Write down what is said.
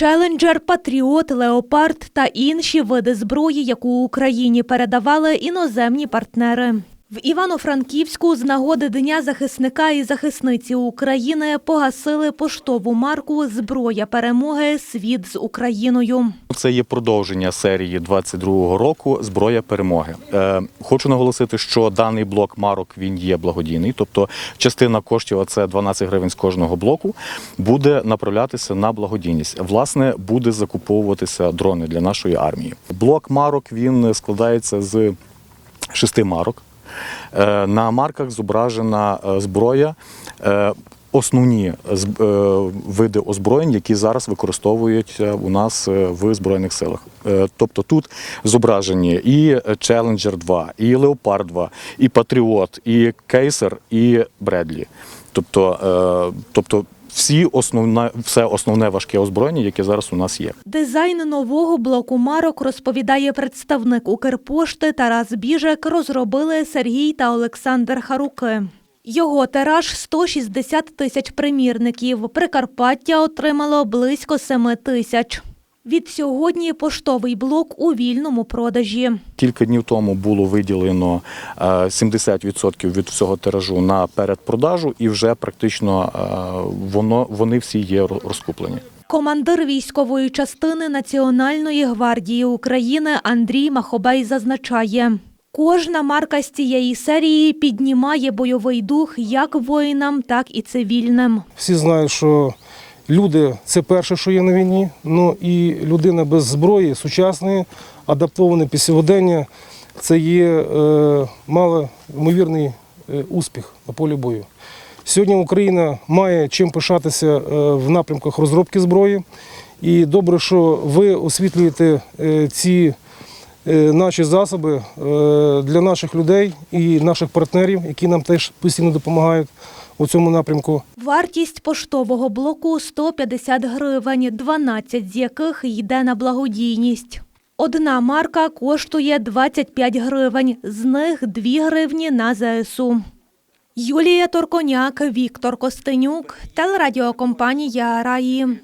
Челенджер, Патріот, Леопард та інші види зброї, яку Україні передавали іноземні партнери. В Івано-Франківську з нагоди Дня захисника і захисниці України погасили поштову марку Зброя перемоги Світ з Україною. Це є продовження серії 22-го року Зброя перемоги. Е, хочу наголосити, що даний блок марок він є благодійний, тобто частина коштів, а це 12 гривень з кожного блоку, буде направлятися на благодійність. Власне, буде закуповуватися дрони для нашої армії. Блок марок він складається з шести марок. Е, На марках зображена е, зброя. е, Основні види озброєнь, які зараз використовуються у нас в збройних силах. Тобто тут зображені і Challenger 2, і Leopard 2, і Patriot, і Кейсер, і Бредлі. Тобто, тобто всі основне, все основне важке озброєння, яке зараз у нас є. Дизайн нового блоку марок розповідає представник Укрпошти Тарас Біжек. Розробили Сергій та Олександр Харуки. Його тираж 160 тисяч примірників. Прикарпаття отримало близько 7 тисяч. Від сьогодні поштовий блок у вільному продажі. Кілька днів тому було виділено е, 70% від всього тиражу на передпродажу, і вже практично е, воно вони всі є розкуплені. Командир військової частини Національної гвардії України Андрій Махобей зазначає. Кожна марка з цієї серії піднімає бойовий дух як воїнам, так і цивільним. Всі знають, що люди це перше, що є на війні. Ну і людина без зброї, сучасної, адаптована під сьогодення, це є е, малоймовірний е, успіх на полі бою. Сьогодні Україна має чим пишатися е, в напрямках розробки зброї. І добре, що ви освітлюєте е, ці наші засоби е, для наших людей і наших партнерів, які нам теж постійно допомагають у цьому напрямку. Вартість поштового блоку 150 гривень, 12 з яких йде на благодійність. Одна марка коштує 25 гривень, з них 2 гривні на ЗСУ. Юлія Торконяк, Віктор Костенюк, телерадіокомпанія Раї.